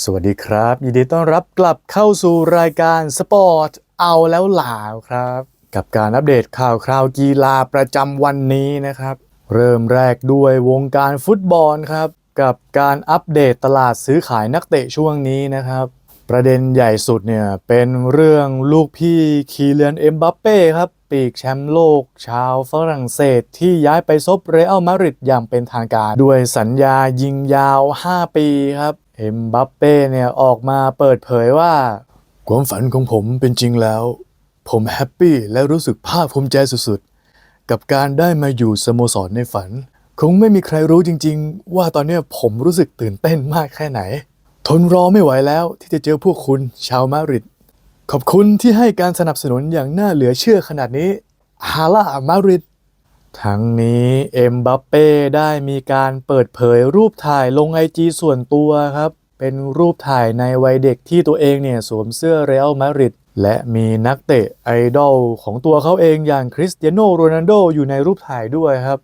สวัสดีครับ ยินดีต้อนรับกลับเข้าสู่รายการสปอร์ตเอาแล้วหลาวครับ กับการอัปเดตข่าวคราวกีฬาประจำวันนี้นะครับ เริ่มแรกด้วยวงการฟุตบอลครับ กับการอัปเดตตลาดซื้อขายนักเตะช่วงนี้นะครับ ประเด็นใหญ่สุดเนี่ยเป็นเรื่องลูกพี่คีเลียนเอ็มบัปเป้ครับ ปีกแชมป์โลก ชาวฝรั่งเศสที่ย้ายไปซบเรอัลมาดริดอย่างเป็นทางการ ด้วยสัญญายิงยาว 5 ปีครับเอ็มบัปเป้เนี่ยออกมาเปิดเผยว่า ความฝันของผมเป็นจริงแล้ว ผมแฮปปี้และรู้สึกภาคภูมิใจสุดๆ กับการได้มาอยู่สโมสรในฝัน คงไม่มีใครรู้จริงๆ ว่าตอนนี้ผมรู้สึกตื่นเต้นมากแค่ไหน ทนรอไม่ไหวแล้วที่จะเจอพวกคุณชาวมาดริด ขอบคุณที่ให้การสนับสนุนอย่างน่าเหลือเชื่อขนาดนี้ฮาล่ามาริดทั้งนี้เอ็มบัปเป้ได้มีการเปิดเผยรูปถ่ายลงไอจีส่วนตัวครับ เป็นรูปถ่ายในวัยเด็กที่ตัวเองเนี่ยสวมเสื้อเรอัลมาดริดและมีนักเตะไอดอลของตัวเขาเองอย่างคริสเตียโนโรนัลโดอยู่ในรูปถ่ายด้วยครับ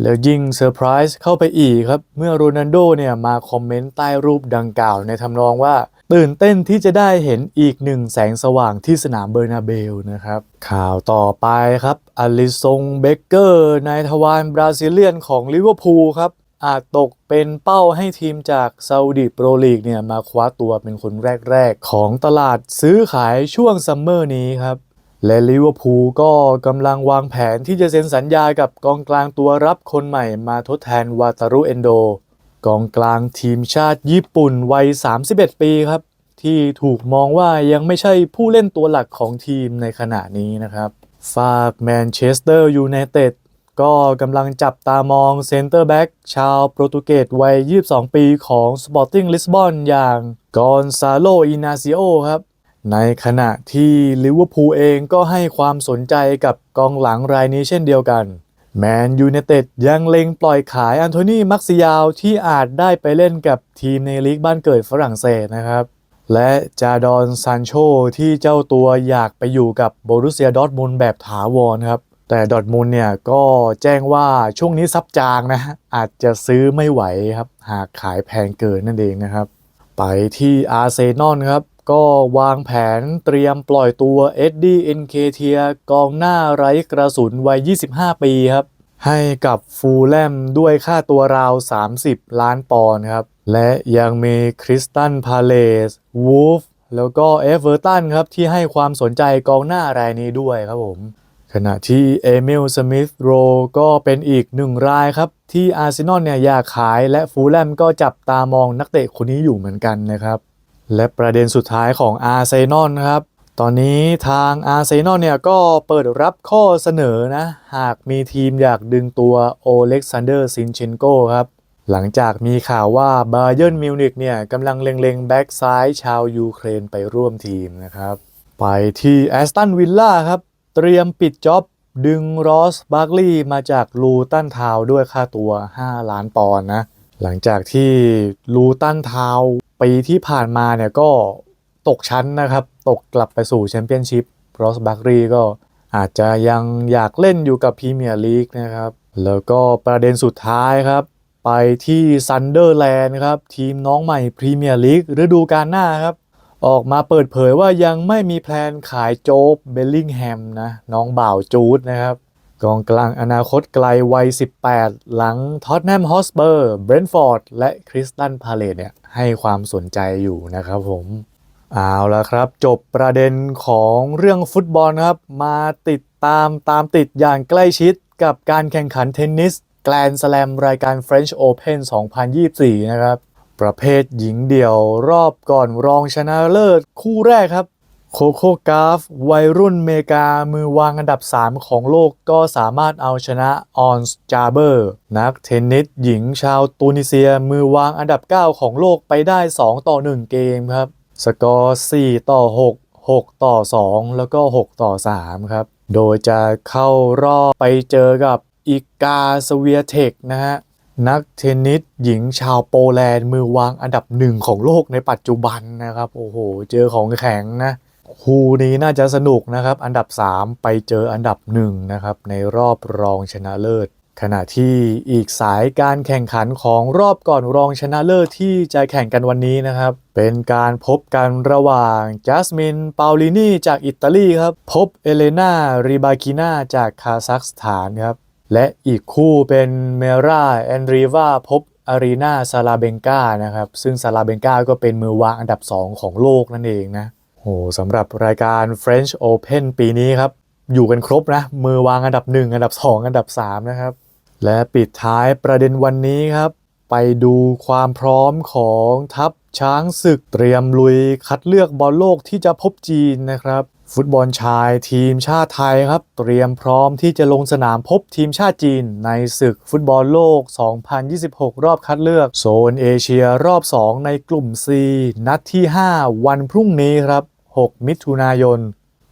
แล้วยิ่งเซอร์ไพรส์เข้าไปอีกครับ เมื่อโรนัลโดเนี่ยมาคอมเมนต์ใต้รูปดังกล่าวในทำนองว่า ตื่นเต้นที่จะได้เห็นอีกหนึ่งแสงสว่างที่สนามเบอร์นาเบลนะครับ ข่าวต่อไปครับอลิซงเบเกอร์นายทวารบราซิเลียนของลิเวอร์พูลครับ อาจตกเป็นเป้าให้ทีมจากซาอุดิโปรลีกเนี่ยมาคว้าตัวเป็นคนแรก ๆ ของตลาดซื้อขายช่วงซัมเมอร์นี้ครับและลิเวอร์พูลก็กำลังวางแผนที่จะเซ็นสัญญากับกองกลางตัวรับคนใหม่มาทดแทนวาตารุเอนโด กองกลางทีมชาติญี่ปุ่นวัย 31 ปีครับ ที่ถูกมองว่ายังไม่ใช่ผู้เล่นตัวหลักของทีมในขณะนี้นะครับฝากแมนเชสเตอร์ยูไนเต็ดก็กำลังจับตามองเซนเตอร์แบ็กชาวโปรตุเกสวัย 22 ปีของ Sporting Lisbon อย่างกอนซาโลอินาซิโอครับ ในขณะที่ลิเวอร์พูลเองก็ให้ความสนใจกับกองหลังรายนี้เช่นเดียวกัน แมนยู i นเต็ดยังเล็งปล่อยขายอันโทนีมักซิยาวที่อาจได้ไปเล่นกับทีมในลีกบ้านเกิดฝรั่งเศสนะครับ และจาดอนซานโชที่เจ้าตัวอยากไปอยู่กับโบรุเซียดอร์ทมุนแบบถาวรครับ แต่ดอร์ทมุนเนี่ยก็แจ้งว่าช่วงนี้ซับจางนะ อาจจะซื้อไม่ไหวครับ หากขายแพงเกินนั่นเองนะครับ ไปที่อาร์เซนอลครับ ก็วางแผนเตรียมปล่อยตัวเอ็ดดี้เอ็นเคเทียกองหน้าไร้กระสุนวัย 25 ปีครับ ให้กับฟูลแลมด้วยค่าตัวราว 30 ล้านปอนด์ครับ และยังมีคริสตันพาเลสวูฟแล้วก็เอเวอร์ตันครับ ที่ให้ความสนใจกองหน้ารายนี้ด้วยครับผม ขณะที่เอมิลสมิธโรก็เป็นอีกหนึ่งรายครับ ที่อาร์เซนอลเนี่ยอยากขายและฟูลแลมก็จับตามองนักเตะคนนี้อยู่เหมือนกันนะครับ และประเด็นสุดท้ายของอาร์เซนอลครับ ตอนนี้ทางอาร์เซนอลเนี่ยก็เปิดรับข้อเสนอนะ หากมีทีมอยากดึงตัวโอเล็กซานเดอร์ซินเชนโกครับ หลังจากมีข่าวว่าบาเยิร์นมิวนิกเนี่ยกำลังเล็งๆแบ็กซ้ายชาวยูเครนไปร่วมทีมนะครับ ไปที่แอสตันวิลล่าครับ เตรียมปิดจ็อบดึงรอสบาร์กลีย์มาจากลูตันทาวด้วยค่าตัว 5 ล้านปอนด์นะ หลังจากที่ลูตันทาว ปีที่ผ่านมาเนี่ยก็ตกชั้นนะครับ ตกกลับไปสู่แชมเปี้ยนชิพรอสบาร์กลีย์ก็อาจจะยังอยากเล่นอยู่กับพรีเมียร์ลีกนะครับ แล้วก็ประเด็นสุดท้ายครับ ไปที่ซันเดอร์แลนด์ครับ ทีมน้องใหม่พรีเมียร์ลีกฤดูกาลหน้าครับ ออกมาเปิดเผยว่ายังไม่มีแพลนขายโจ๊บเบลลิงแฮมนะ น้องบ่าวจูดนะครับ กองกลางอนาคตไกลวัย 18 หลังท็อตแนมฮอสเปอร์เบรนท์ฟอร์ดและคริสตันพาเลตเนี่ยให้ความสนใจอยู่นะครับผม เอาละครับ จบประเด็นของเรื่องฟุตบอลครับ มาติดตามตามติดอย่างใกล้ชิดกับการแข่งขันเทนนิสแกลนสแลมรายการ French Open 2024 นะครับ ประเภทหญิงเดี่ยวรอบก่อนรองชนะเลิศคู่แรกครับ โคโค่กราฟวัยรุ่นเมกามือวางอันดับ 3 ของโลกก็สามารถเอาชนะออนสจาเบอร์ นักเทนนิสหญิงชาวตูนิเซียมือวางอันดับ 9 ของโลกไปได้ 2 ต่อ 1 เกมครับ สกอร์ 4 ต่อ 6 6 ต่อ 2 แล้วก็ 6 ต่อ 3 ครับ โดยจะเข้ารอบไปเจอกับอีกาสเวียเทคนะฮะนักเทนนิสหญิงชาวโปแลนด์มือวางอันดับหนึ่งของโลกในปัจจุบันนะครับ โอ้โห เจอของแข็งนะ คู่นี้น่าจะสนุกนะครับ อันดับ 3 ไปเจออันดับ1นะครับในรอบรองชนะเลิศ ขณะที่อีกสายการแข่งขันของรอบก่อนรองชนะเลิศที่จะแข่งกันวันนี้นะครับ เป็นการพบกันระหว่างจัสมินเปาลินีจากอิตาลีครับ พบเอเลนาริบากินาจากคาซัคสถานครับ และอีกคู่เป็นเมราแอนดรีวาพบอารีนาซาลาเบงกานะครับ ซึ่งซาลาเบงกาก็เป็นมือวางอันดับ 2 ของโลกนั่นเองนะ โหสำหรับรายการ French Open ปีนี้ครับ อยู่กันครบนะ มือวางอันดับ 1 อันดับ 2 อันดับ 3 นะครับ และปิดท้ายประเด็นวันนี้ครับ ไปดูความพร้อมของทัพช้างศึกเตรียมลุยคัดเลือกบอลโลกที่จะพบจีนนะครับ ฟุตบอลชายทีมชาติไทยครับ เตรียมพร้อมที่จะลงสนามพบทีมชาติจีน ในศึกฟุตบอลโลก 2026 รอบคัดเลือกโซนเอเชียรอบ 2 ในกลุ่ม C นัดที่ 5 วันพรุ่งนี้ครับ 6 มิถุนายน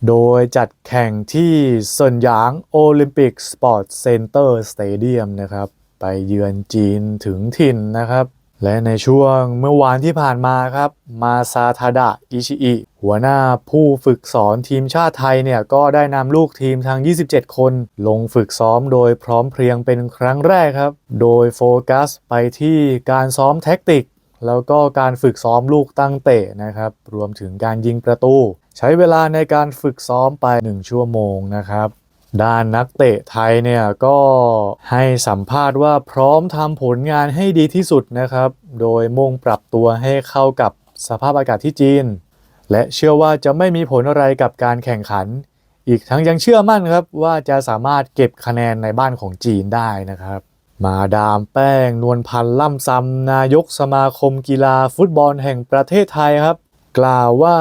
โดยจัดแข่งที่เซินหยางโอลิมปิกสปอร์ตเซ็นเตอร์สเตเดียมนะครับ ไปเยือนจีนถึงถิ่นนะครับ และในช่วงเมื่อวานที่ผ่านมาครับ มาซาทาดะ อิชิอิ หัวหน้าผู้ฝึกสอนทีมชาติไทยเนี่ย ก็ได้นำลูกทีมทั้ง 27 คน ลงฝึกซ้อมโดยพร้อมเพรียงเป็นครั้งแรกครับ โดยโฟกัสไปที่การซ้อมแท็กติก แล้วก็การฝึกซ้อมลูกตั้งเตะนะครับ รวมถึงการยิงประตู ใช้เวลาในการฝึกซ้อมไป 1 ชั่วโมงนะครับ ด้านนักเตะไทยเนี่ยก็ให้สัมภาษณ์ว่าพร้อมทำผลงานให้ดีที่สุดนะครับ โดยมุ่งปรับตัวให้เข้ากับสภาพอากาศที่จีน และเชื่อว่าจะไม่มีผลอะไรกับการแข่งขัน อีกทั้งยังเชื่อมั่นครับว่าจะสามารถเก็บคะแนนในบ้านของจีนได้นะครับ มาดามแป้ง นวลพันธ์ล่ำซำนายกสมาคมกีฬาฟุตบอลแห่งประเทศไทยครับ กล่าวว่า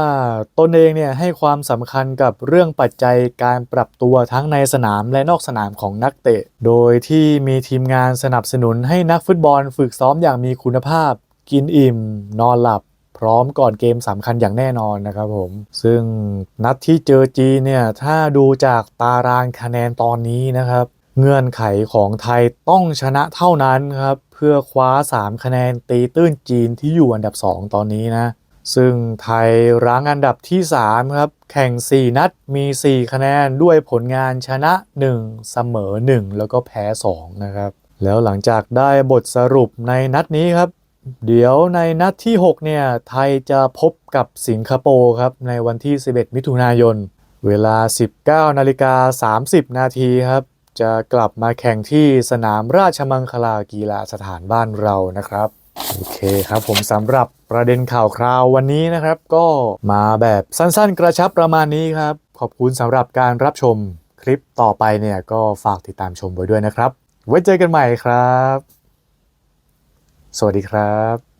ตนเองเนี่ยให้ความสำคัญกับเรื่องปัจจัยการปรับตัวทั้งในสนามและนอกสนามของนักเตะ โดยที่มีทีมงานสนับสนุนให้นักฟุตบอลฝึกซ้อมอย่างมีคุณภาพ กินอิ่ม นอนหลับพร้อมก่อนเกมสำคัญอย่างแน่นอนนะครับผม ซึ่งนัดที่เจอจีเนี่ย ถ้าดูจากตารางคะแนนตอนนี้นะครับ เงื่อนไขของไทยต้องชนะเท่านั้นครับเพื่อคว้า 3 คะแนนตีตื้นจีนที่อยู่อันดับ 2 ตอนนี้นะ ซึ่งไทยรั้งอันดับที่ 3 ครับ แข่ง 4 นัดมี 4 คะแนนด้วยผลงานชนะ 1 เสมอ 1 แล้วก็แพ้ 2 นะครับ แล้วหลังจากได้บทสรุปในนัดนี้ครับ เดี๋ยวในนัดที่ 6 เนี่ย ไทยจะพบกับสิงคโปร์ครับ ในวันที่ 11 มิถุนายน เวลา 19นาฬิกา30 นาทีครับ จะกลับมาแข่งที่สนามราชมังคลากีฬาสถานบ้านเรานะครับโอเคครับผมสำหรับประเด็นข่าวคราววันนี้นะครับ ก็มาแบบสั้นๆ กระชับประมาณนี้ครับ ขอบคุณสำหรับการรับชมคลิปต่อไปเนี่ยก็ฝากติดตามชมไว้ด้วยนะครับ ไว้เจอกันใหม่ครับ สวัสดีครับ